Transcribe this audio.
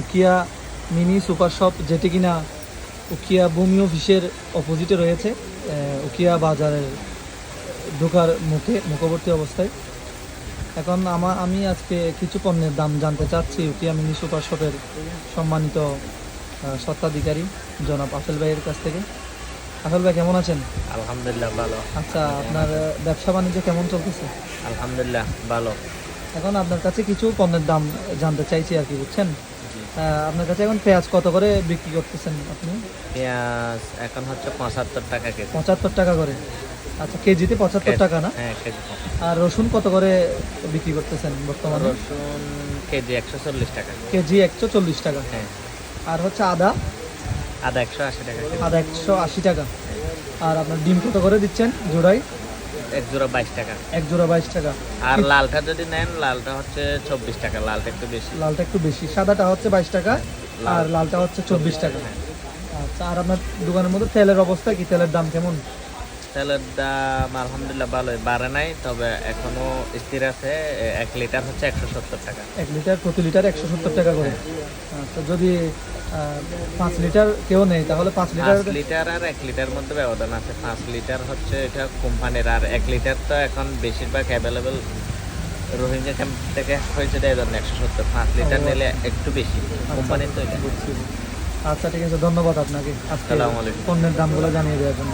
Ukhia mini super shop যেটি কিনা উকিয়া ভূমি অফিসের অপোজিটে রয়েছে উকিয়া বাজারের ঢোকার মুখে মুখবর্তী অবস্থায়। এখন আমা আমি আজকে কিছু পণ্যের দাম জানতে চাচ্ছি। উকিয়া মিনি সুপার শপের সম্মানিত স্বত্বাধিকারী জনাব আফেল ভাইয়ের কাছ থেকে। আফেল ভাই কেমন আছেন? আলহামদুলিল্লাহ ভালো। আচ্ছা আপনার ব্যবসা বাণিজ্য কেমন চলতেছে? আলহামদুলিল্লাহ ভালো। এখন আপনার কাছে কিছু পণ্যের দাম জানতে চাইছি আর কি বুঝছেন? আপনার কাছে এখন পেঁয়াজ কত করে বিক্রি করতেছেন আপনি? পেঁয়াজ এখন হচ্ছে পঁচাত্তর টাকা কেজি। পঁচাত্তর টাকা করে। আচ্ছা কেজিতে পঁচাত্তর টাকা না? হ্যাঁ কেজি আর রসুন কত করে বিক্রি করতেছেন বর্তমানে? রসুন কেজি একশো চল্লিশ টাকা। কেজি একশো চল্লিশ টাকা। হ্যাঁ। আর হচ্ছে আদা? আদা একশো আশি টাকা। আদা একশো আশি টাকা। আর আপনার ডিম কত করে দিচ্ছেন জোড়াই এক জোড়া বাইশ টাকা। এক জোড়া বাইশ টাকা। আর লালটা যদি নেন লালটা হচ্ছে চব্বিশ টাকা লালটা একটু বেশি। লালটা একটু বেশি। সাদাটা হচ্ছে বাইশ টাকা আর লালটা হচ্ছে চব্বিশ টাকা। আচ্ছা আর আপনার দোকানের মধ্যে তেলের অবস্থা কি? তেলের দাম কেমন? তেলের দাম আলহামদুলিল্লাহ ভালোই বাড়ে নাই তবে এখনও স্থির আছে এক লিটার হচ্ছে একশো সত্তর টাকা। এক লিটার প্রতি লিটার একশো সত্তর টাকা করে। আচ্ছা যদি পাঁচ লিটার কেউ নেই তাহলে পাঁচ লিটার লিটার আর এক লিটার মধ্যে ব্যবধান আছে। পাঁচ লিটার হচ্ছে এটা কোম্পানির আর এক লিটার তো এখন বেশিরভাগ অ্যাভেলেবেল রোহিঙ্গা ক্যাম্প থেকে হয়েছে এই জন্য একশো সত্তর। পাঁচ লিটার নিলে একটু বেশি কোম্পানির তো এটা। আচ্ছা ঠিক আছে ধন্যবাদ আপনাকে। আসসালামু আলাইকুম। পণ্যের দামগুলো জানিয়ে দেওয়ার জন্য।